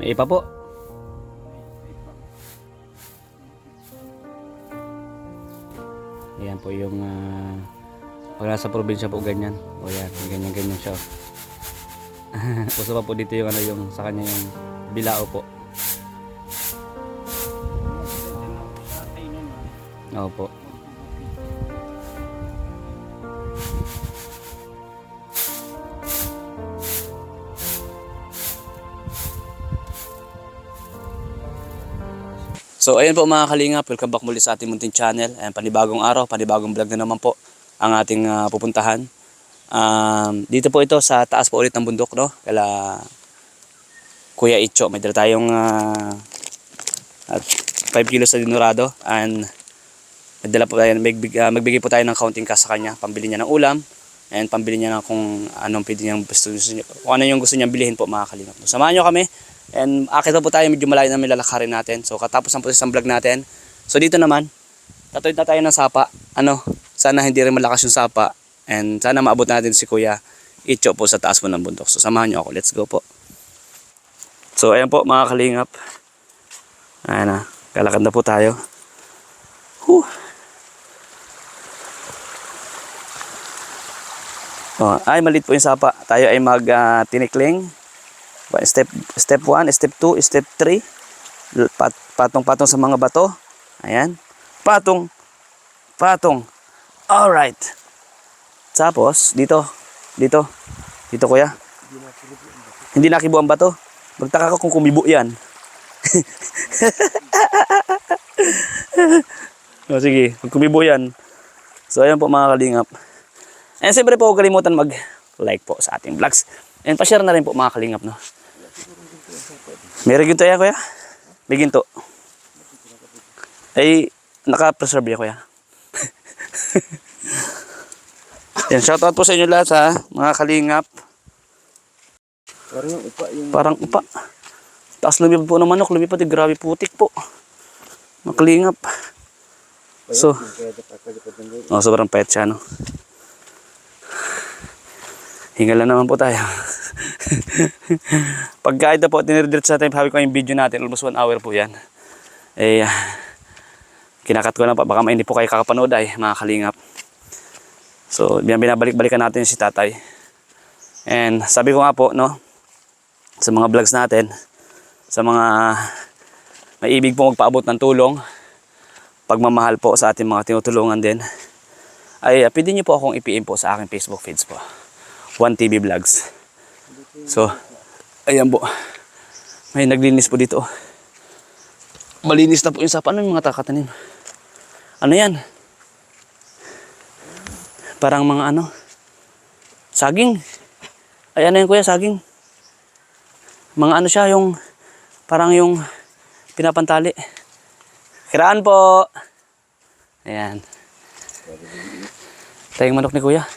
May ipa po. Ayan po yung ah, pag nasa probinsya po ganyan. O yan, ganyan ganyan siya. Uso pa po dito yung ano yung sa kanya yung bilao po. Oo So ayun po mga kalingap, welcome back muli sa ating munting channel. Ayan, panibagong araw, panibagong vlog na naman po ang ating ah, pupuntahan. Um, dito po ito sa taas po ulit ng bundok, no? Kala Kuya Icho, may dala tayong ah, at 5 kilos na dinurado and nagdala po tayo, magbig, ah, magbigay po tayo ng counting cash sa kanya, pambili niya ng ulam and pambili niya ng kung anong pwede niyang gusto, kung ano yung gusto niyang bilhin po mga kalingap. Samahan niyo kami and akit po tayo medyo malayo na may lalakarin natin. So katapos ng isang vlog natin. So dito naman, tatuwid na tayo ng sapa. Ano, sana hindi rin malakas yung sapa and sana maabot natin si Kuya Icho po sa taas po ng bundok. So samahan niyo ako, let's go po. So ayan po mga kalingap. Ayan na, kalakad na po tayo. Whew. Oh, ay malit po yung sapa. Tayo ay mag ah, tinikling. Step step 1, step 2, step 3. L- Pat, patong-patong sa mga bato. Ayan. Patong. Patong. All right. Tapos dito, dito. Dito kuya. Hindi nakibo ang bato. Magtaka ka kung kumibo 'yan. o sige, pag kumibo 'yan. So ayan po mga kalingap. And siyempre po huwag kalimutan mag-like po sa ating vlogs. And pa-share na rin po mga kalingap, no? Meron ginto yan, kuya? May ginto. Ay, naka-preserve yan, kuya. yan, shoutout po sa inyo lahat, ha? Mga kalingap. Parang yung upa yung Parang upa. Taas lumipad po ng manok, lumipad, eh, grabe putik po. Mga kalingap. So. Oh, sobrang payat siya, no? Hingal na naman po tayo. Pagka ito po, tinirdirt sa time, sabi ko yung video natin, almost one hour po yan. Eh, ah, kinakat ko lang pa, baka mainit po kayo kakapanood ay, mga kalingap. So, bin- binabalik-balikan natin si tatay. And sabi ko nga po, no, sa mga vlogs natin, sa mga may ibig po magpaabot ng tulong, pagmamahal po sa ating mga tinutulungan din, ay uh, pwede niyo po akong i-PM po sa aking Facebook page po. 1TV Vlogs. So, ayan po. May naglinis po dito. Malinis na po yung sapa. Ano yung mga takatanim? Ano yan? Parang mga ano? Saging. Ay, ano yun kuya? Saging. Mga ano siya, yung parang yung pinapantali. Kiraan po. Ayan. Tayong manok ni kuya.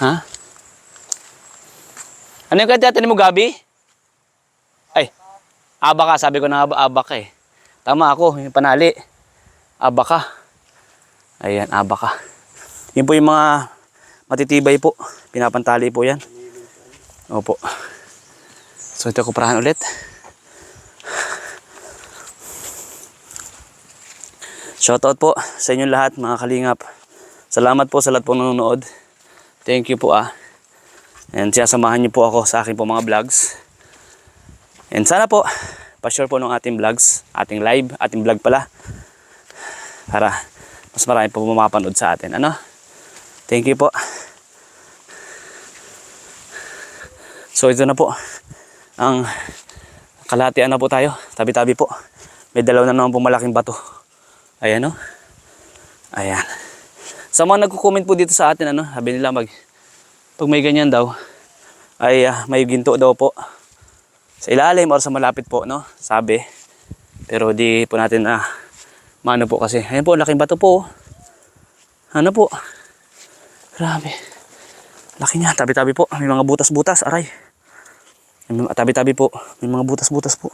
Ha? Ano yung kaya mo, Gabi? Ay, abaka. Sabi ko na ab- abaka eh. Tama ako, yung panali. Abaka. Ayan, abaka. Yun po yung mga matitibay po. Pinapantali po yan. Opo. So ito kuprahan ulit. Shoutout po sa inyong lahat mga kalingap. Salamat po sa lahat po nanonood. Thank you po ah. And siyasamahan niyo po ako sa aking po mga vlogs. And sana po, pa-share po ng ating vlogs, ating live, ating vlog pala. Para mas marami po mapapanood sa atin. Ano? Thank you po. So ito na po. Ang kalahatian na po tayo. Tabi-tabi po. May dalaw na naman po malaking bato. Ayan o. Ayan. Sa mga nagko-comment po dito sa atin, ano, sabi nila mag, pag may ganyan daw, ay ah, may ginto daw po. Sa ilalim or sa malapit po, no? Sabi. Pero di po natin, ah, mano po kasi. Ayan po, laking bato po. oh. Ano po? Grabe. Laki niya. Tabi-tabi po. May mga butas-butas. Aray. Tabi-tabi po. May mga butas-butas po.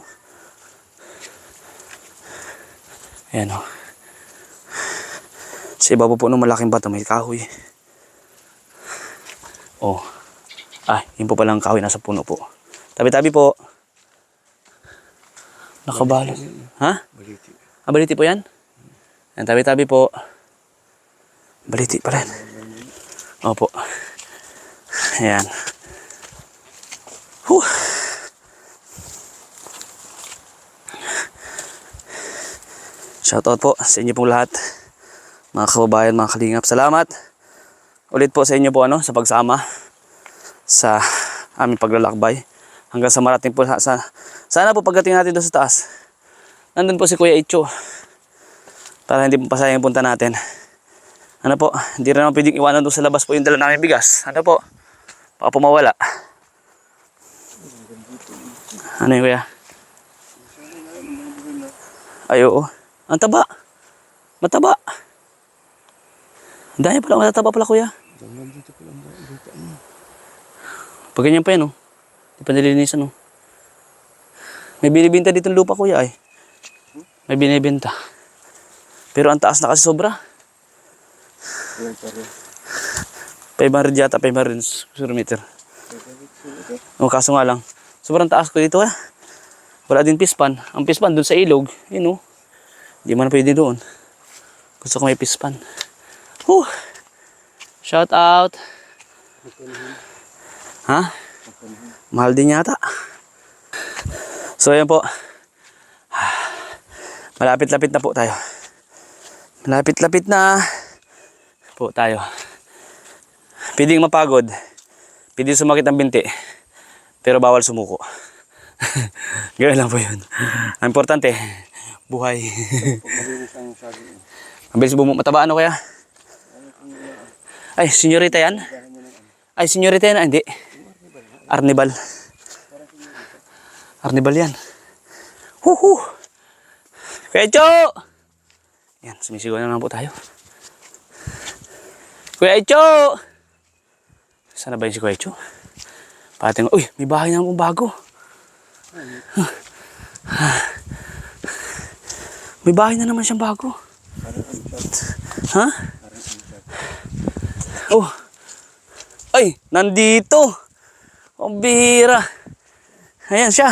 Ayan o. Sa ibabaw po ng malaking bato may kahoy. Oh. Ah, yun po palang kahoy nasa puno po. Tabi-tabi po. Nakabalot. Ha? Baliti. Ah, baliti po yan? Yan, tabi-tabi po. Baliti pa rin. Opo. Ayan. Huh. Shoutout po sa inyo pong lahat. Mga kababayan, mga kalingap. Salamat. Ulit po sa inyo po ano, sa pagsama sa aming paglalakbay. Hanggang sa marating po sa, sa sana po pagdating natin doon sa taas. Nandun po si Kuya Icho. Para hindi po pasayang punta natin. Ano po, hindi rin naman pwedeng iwanan doon sa labas po yung dala namin bigas. Ano po, baka po mawala. Ano yun kuya? Ay oo. Ang taba. Mataba. Ang dami pala, matataba pala kuya. Dito? Lupa mo. Pag ganyan pa yan oh. Di pa nilinisan oh. May binibenta dito ng lupa kuya ay. May binibenta. Pero ang taas na kasi sobra. Ayan pa rin. 500 yata, 500 square meter. O kaso nga lang, sobrang taas ko dito ah. Wala din pispan. Ang pispan dun sa ilog, yun oh. Hindi man pwede doon. Gusto ko may pispan. Whew. Shout out. Ha? Mahal din yata. So ayan po. Malapit-lapit na po tayo. Malapit-lapit na po tayo. Pwedeng mapagod. Pwede sumakit ang binti. Pero bawal sumuko. Ganun lang po yun. Ang importante, buhay. Ang sabi mo. Mabilis bumo. Mataba ano kaya? Ay, senyorita yan? Ay, senyorita yan? Ah, hindi. Arnibal. Arnibal yan. Huhu! Kuya! Yan, sumisigaw na naman po tayo. Kuya Echo! Sana ba yun si Kuya Echo? Pating, uy, may bahay na akong bago. May bahay na naman siyang bago. Ha? Oh. Ay, nandito. Ang bira. Ayan siya.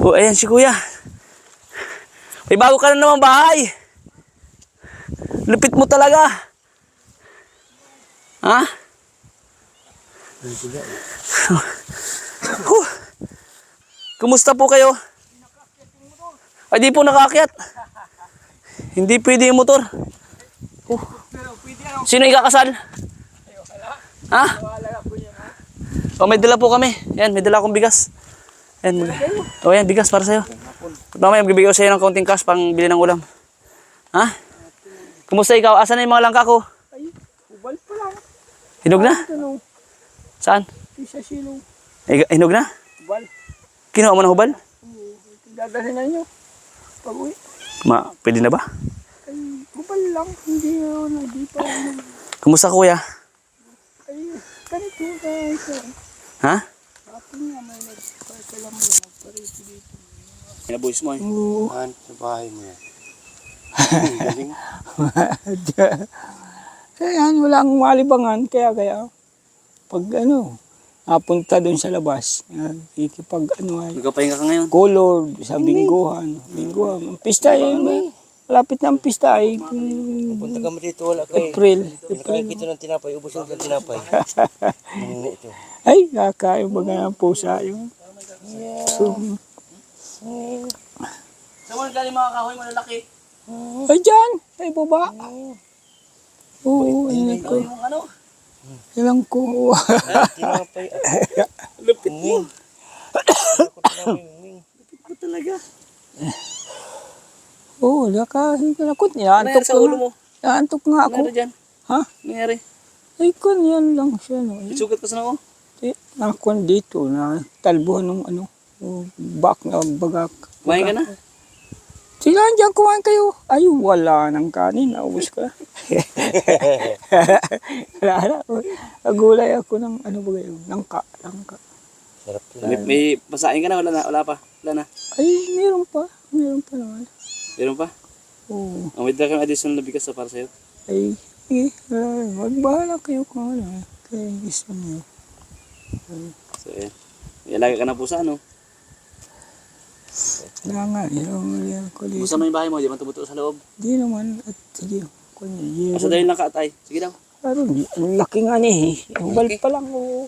Oh, ayan si kuya. May bago ka na naman bahay. Lupit mo talaga. Ha? Huh. Kumusta po kayo? Ay, di po nakaakyat. Hindi pwede yung motor. Oh. Sino ikakasal? Ha? O, may dala po kami. Yan, may dala akong bigas. Yan, o yan, bigas para sa'yo. At mamaya, magbibigay ko sa'yo ng kaunting cash pang bili ng ulam. Ha? Kumusta ikaw? Asan na yung mga langka ko? Ubal pa lang. Hinog na? Saan? Isa silong. Hinog na? Ubal. Kinuha mo ng hubal? Dadalhin na nyo. Pag uwi. Ma, pwede na ba? Ay, ubal lang. Hindi ako na di pa. ano. Kumusta kuya? Ay, ganito guys. Ha? Hapon nga may nagpakalam mo. Nagparito dito. Pinabuhis mo eh. Oo. Saan sa bahay mo yan? Galing. Kaya yan, wala akong malibangan. Kaya kaya, pag ano, napunta doon sa labas, yan, ikipag ano ay, Nagkapahinga ka ngayon. color sa bingguhan. Bingguhan. Ang pista ay, malapit na ang pista ay, mm, Punta kami dito, wala kayo. April. Nakakita ng tinapay, ubos yung ng tinapay. Hindi ito. Ay, kakain ng pusa yun? So, Saan mo galing mga kahoy malalaki? ay, dyan! Ay, baba! Oo, ay, ko. Yung ano? Ilang ko. Tinapay. Lupit mo. Ako tinapay, uming. Ano talaga? Oo, na. Kut, Ano yan yaantok sa ko ulo na. mo? Yaantok nga Ano ako. na dyan? Ha? Nangyari? Ay, kun, yan lang siya. No. Sugat ka sa nako? nakon dito na talbuhan ng ano, oh, back na bagak. Kumain ka na? Sila dyan kumain kayo. Ay, wala nang kanin. Naubos ko na. wala na. Nagulay ako ng ano ba yun? Langka. Langka. Sarap to. May, may basahin ka na? Wala na? Wala pa? Wala na? Ay, meron pa. Meron pa naman. Meron pa? Oo. Ang may dala kang additional na bigas na para sa'yo. Ay, Sige, uh, magbahala kayo kung ano. Kaya gusto niyo. So, eh. Ilagay ka na po sa ano. Kaya nga, ilang ko dito. Kumusta mo yung bahay mo? Di man tumutuo sa loob. Di naman, at sige, Asa dahil lang ka, tay? Sige daw. Pero ang laki nga ni, eh. Ang bal pa lang, oo.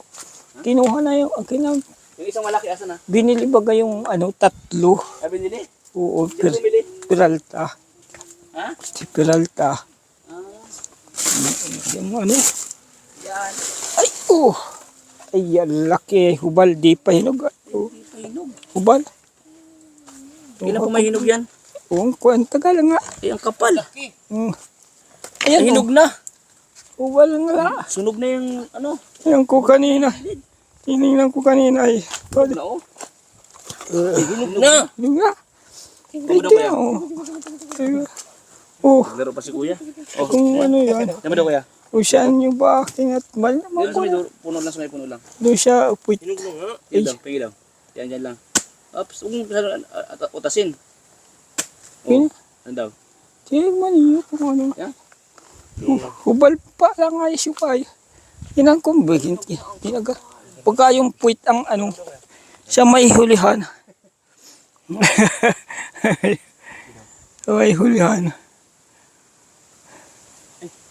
Kinuha na yung, kina, Yung isang malaki, asa na? binili baga yung ano, tatlo. Ah, binili? Oo, pir, na bumili. Peralta. Ha? Si Peralta. Ah, Yung ano, yan. ay, oh. Ay, yan, laki. Hubal, di pa hinog. Oh, Hindi pa hinog. hubal. Ilan po may hinog yan? Oo, ang kuwan, tagal nga. Eh, ang kapal. Mm. Ay, Ayan, hinog oh, na. hubal nga. Sunog na yung ano. Ayan ko kanina. Tinignan ko kanina ay. Hubal. Na oh. Uh, Hinog na. Hinog nga. Tama daw Ito, kuya. oh. Ayun. Oh, pa si kuya. Oh, kung ano yan. Tama daw kuya. Kung saan yung ba at mal naman Dito sa may dur- puno lang sa may puno lang. Doon siya upwit. Yan lang, pigi lang. Yan, yan lang. Ops, huwag mo masyadong, ah, ah, utasin. Yun. Oh, ano daw? Tingnan niyo kung ano. Yan. Hu- Hubal pa lang ayos yung kaya. Inang kumbigin. Tinaga. Pagka yung puwit ang ano, siya may hulihan. may hulihan.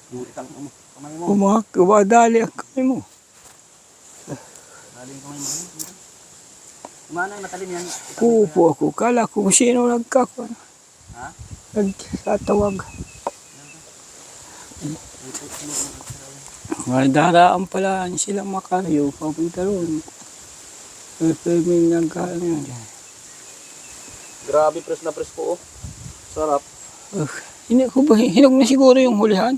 Duri kang ano, kamay mo. Kumak, kumadali ang kamay mo. Galing kamay mo. Kumana yung matalim yan. Kupo ako. Kala ko sino nagkakuan. Ha? Nagtatawag. Daraan pala sila makaryo. Papunta roon. Pero may nagkaan yun. Grabe, press na press po oh. Sarap. Uh, hinog, ko ba, hinog na siguro yung hulihan.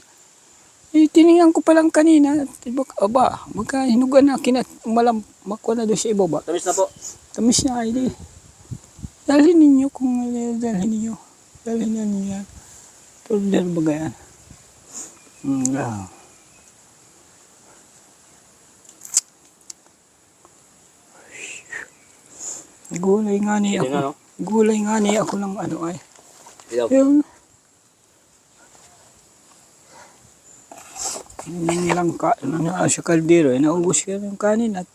Eh, tinignan ko pa lang kanina. Diba, aba, magka hinugan na, kinat, malam, makuha na doon sa ibaba. Tamis na po. Tamis na, hindi. Dalhin ninyo kung dalhin ninyo. Dalhin na ninyo yan. Tulad ba yan? Mm, ah. Gulay nga ni Hindi ako. nga no? Gulay nga ni ako ng ano ay. Ilaw. Yung nilang ka, na sa kaldero, eh, naubos ko yung kanin at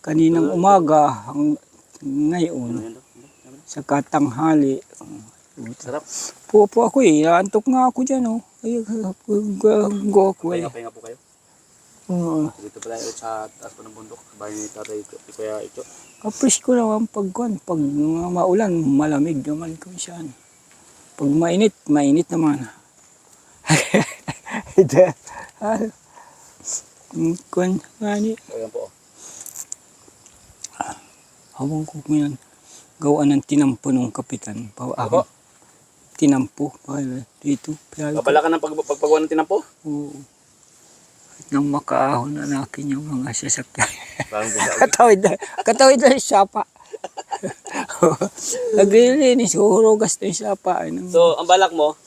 kaninang umaga hang Ano ngayon sa katanghali. Sarap. Pupo ako eh, naantok nga ako dyan oh. Ay, go ako eh. Pahinga po kayo. Oo. Dito pala ulit sa taas po ng bundok. Bahay ni tatay ko. Kuya ito. Kapres ko naman pag kuwan, pag maulan, malamig naman ko siya. Pag mainit, mainit naman. Ito, ah, mm, kuwan, ngani, Ayan po. oh. hawang ko ko yan. Gawaan ng tinampo ng kapitan. Pa, Ako? tinampo. Pa, dito. Pero, Babala ka ng pag, pagpagawa ng tinampo? oo. Nang makaahon na nakin yung mga sasakyan. Katawid na, katawid na yung sapa. Naglilinis, huhurugas na yung sapa. Ay, nang, So, ang balak mo,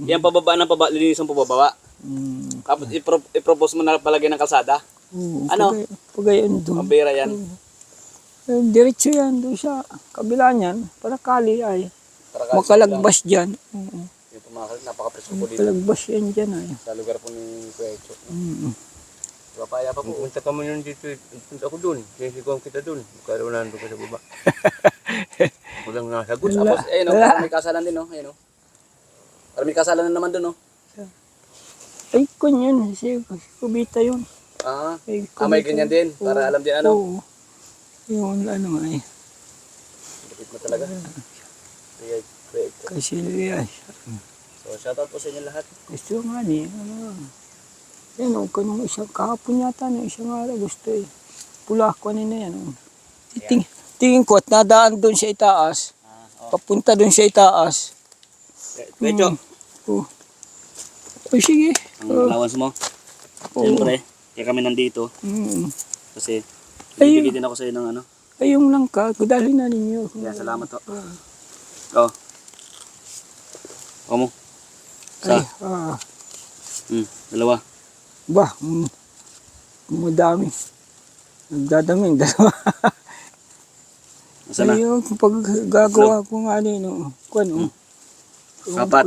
yan pababa ng pababa, linis ang pababa. mm, Tapos ipro- i-propose mo na palagay ng kalsada. oo, Ano? pagay- Pagayon doon. Pambira yan. Eh, diretso yan doon sa kabila niyan. Para kali ay. Para kasi Makalagbas dyan. Oo, napaka-presko po dito. Makalagbas yan dyan ay. Sa lugar po ni Kuya Echo. Mm. Papaya pa po. Pupunta ka mo yun dito. eh. Punta ako doon. Sinisiguan kita doon. Kaya wala nandun ka sa baba. Walang nasagot. Tapos, ayun o, Wala. parang may kasalan din o. Ayun o. Parang may kasalan na naman dun o. Ay, kun yun. Si, Kubita yun. Ah, Ay, ah, may ganyan yun. din. Para alam din ano. Oo. Yung ano ay. Lupit mo talaga. Kuya Echo. Kasi ay. So, shoutout po sa inyo lahat. Gusto nga ni. Ano, yan o, kanong isang kahapon yata ng isang araw gusto eh. Pula ko na yan. Oh. Ting, tingin ko at nadaan doon sa itaas. Ah, Papunta doon sa itaas. Kuya Echo, Oh. Oh, sige. ang allowance mo. Siyempre, kaya kami nandito. Mm. Kasi, din ako sa iyo ng ano. Ay, yung lang ka, kudali na ninyo. Kaya salamat po. Oh. O mo. Ay, Sa, ah, hmm, dalawa. ba, mm, madami. Nagdadaming, dalawa. Nasaan na? Ayun, pag gagawa ko nga ano, no, kung ano. Apat.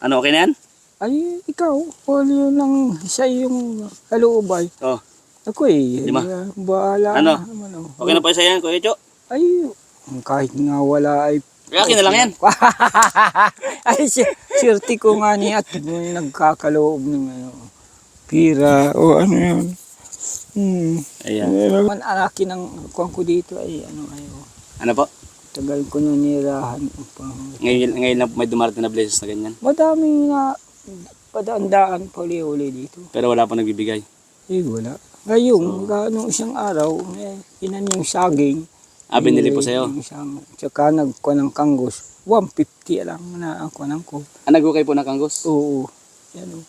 Ano, okay na yan? Ay, ikaw, all yun lang sa iyong kalooban. Oh, Ako eh, Lima. eh, bahala Ano? na oh. okay na po sa yan, Kuya Cho. Ay, kahit nga wala ay Akin na lang yan. ay, si- swerte ko nga ni at nagkakaloob ng ano, pira o ano yun. Hmm. Ayan. Man, alaki ng kuwan ko dito ay ano ayo. Ano po? Tagal ko na nirahan. Ngayon, ngayon lang may dumarating na blessings na ganyan. Madaming na padaan-daan pauli-uli dito. Pero wala pa nagbibigay. Eh, wala. Ngayon, nung isang araw, eh, inan yung saging. Ah, binili po sa'yo. Isang, tsaka nagkuha ng kanggos. 150 lang na ang kuha ko. Ah, nagukay po ng kanggos? Oo. Yan o.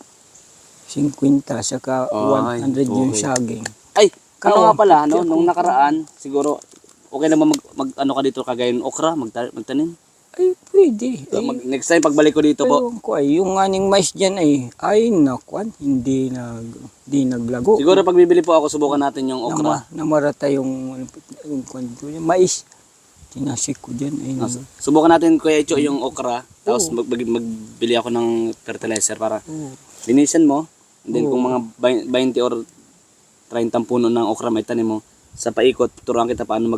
50, saka Ay, 100 yung okay. saging. Ay, ano nga pala, no, nung nakaraan, siguro, okay naman mag, mag ano ka dito kagaya ng okra, magta, magtanim. Ay, pwede. So, mag, next time, pagbalik ko dito po, Ewan ko ay, yung aning mais dyan ay, ay nakuan, hindi nag, hindi naglago. siguro pag bibili po ako, subukan natin yung okra. Nama, namarata yung, yung, kwan ko, yung mais. Tinasik ko dyan. Ay, Ah, Subukan natin, Kuya Icho, yung okra, tapos mag, mag- magbili ako ng fertilizer para Oo. linisan mo. And then Oo. kung mga bain- 20 or 30 puno ng okra may tanim mo, sa paikot, turuan kita paano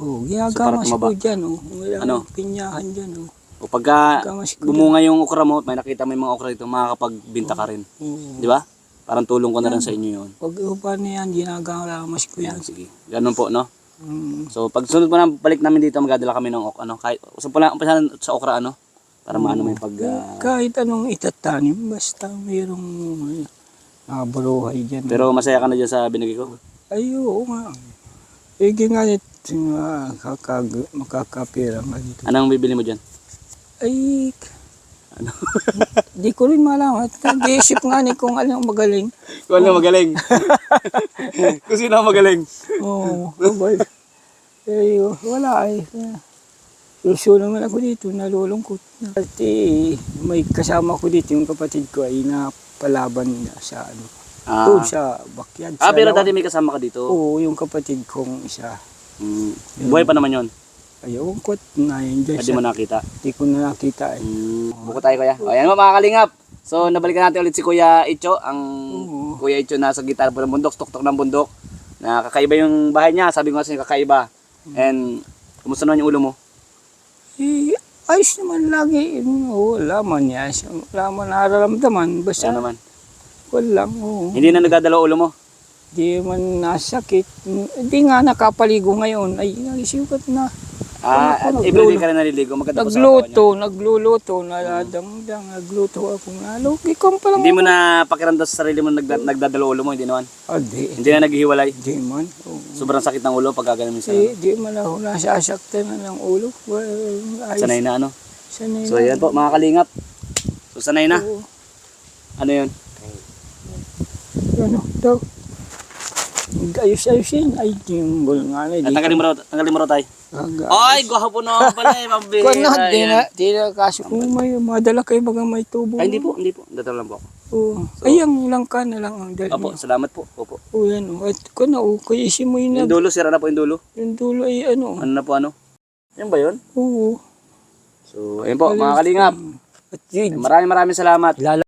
mag-abono. Oh, giyagamas tumaba. ko dyan, oh. Wala Ano? pinyahan dyan, oh. O pagka bumunga yung okra mo, may nakita mo yung mga okra dito, makakapagbinta ka rin. Oh. Di ba? Parang tulong ko na rin sa inyo yun. Pag upa na yan, ginagamas ko yan. Yan, sige. Ganun po, no? Mm. So, pag sunod po na balik namin dito, magdadala kami ng ok, ano, kahit, so pala, umpisa na sa okra, ano? Para maano may pag, ah, Kahit anong itatanim, basta mayroong uh, naburuhay dyan. pero masaya ka na dyan sa binigay ko. Ay, oo nga. Eh, ginganit, uh, kakag, makakapira nga dito. Anong bibili mo dyan? Ay, Ano? di ko rin malaman. Nag-iisip nga ni kung anong magaling. Kung ano magaling. Kung sino ang magaling. Oo, oh, boy. Eh, wala ay. Uso naman ako dito, nalulungkot. At eh, may kasama ko dito, yung kapatid ko ay napalaban niya sa ano. Ah, Doon sa backyard. ah sa pero dati may kasama ka dito. Oo, yung kapatid kong isa. Mm, buhay pa naman yon. Ayaw ko na yun dyan Hindi mo siya. nakita. Hindi ko na nakita eh. Mm, buko tayo kuya. O, ayan mo mga kalingap. So, nabalikan natin ulit si Kuya Icho. Ang Oo. Kuya Icho nasa gitara po ng bundok, tuktok ng bundok. Na kakaiba yung bahay niya. Sabi ko nga sa inyo, kakaiba. And, kumusta naman yung ulo mo? Eh, ayos naman lagi. Oo, wala man yan. Wala man nararamdaman. Basta Yan naman. wala lang. Oo. Hindi na nagdadalaw ulo mo. Di man nasakit. Hindi nga nakapaligo ngayon. Ay, nagisipat na. Ah, Ano, at everyday ka rin naliligo. Maganda sa. Nagluto, nagluluto, naladang-dang, nagluto ako. Nalugi ko pa lang. Hindi mo na pakiramdam sa sarili mo nagda, nagdadalaw ulo mo. Hindi naman. Ah, di. Hindi na naghihiwalay. Di man. Oo. Sobrang sakit ng ulo pag gaganon minsan. Di, di man ako nasasaktan na ng ulo. Well, ayos. Sanay na ano. Sanay So, na. yan po mga kalingap. So, sanay na. Oo. Ano yun? Ano, daw. Ayos-ayos yan. Ay, yung bol nga na. At tanggalin mo raw, tanggalin mo raw tayo. Ay, gwapo na pala eh. Mabihira. Kung na, di na, di na kaso kung may madala kayo bagang may tubo. Ay, hindi po, hindi po. Dito lang po ako. Oo. Ay, ang langka na lang ang dala. Opo, salamat po. Opo. Oo, yan. oh. At kung na, oh, kaya isi mo yun na. Yung dulo, sira na po yung dulo. Yung dulo ay ano. Ano na po ano? Yan ba yun? Oo. So, ayun po, mga kalingap. At yun, Maraming maraming salamat. lala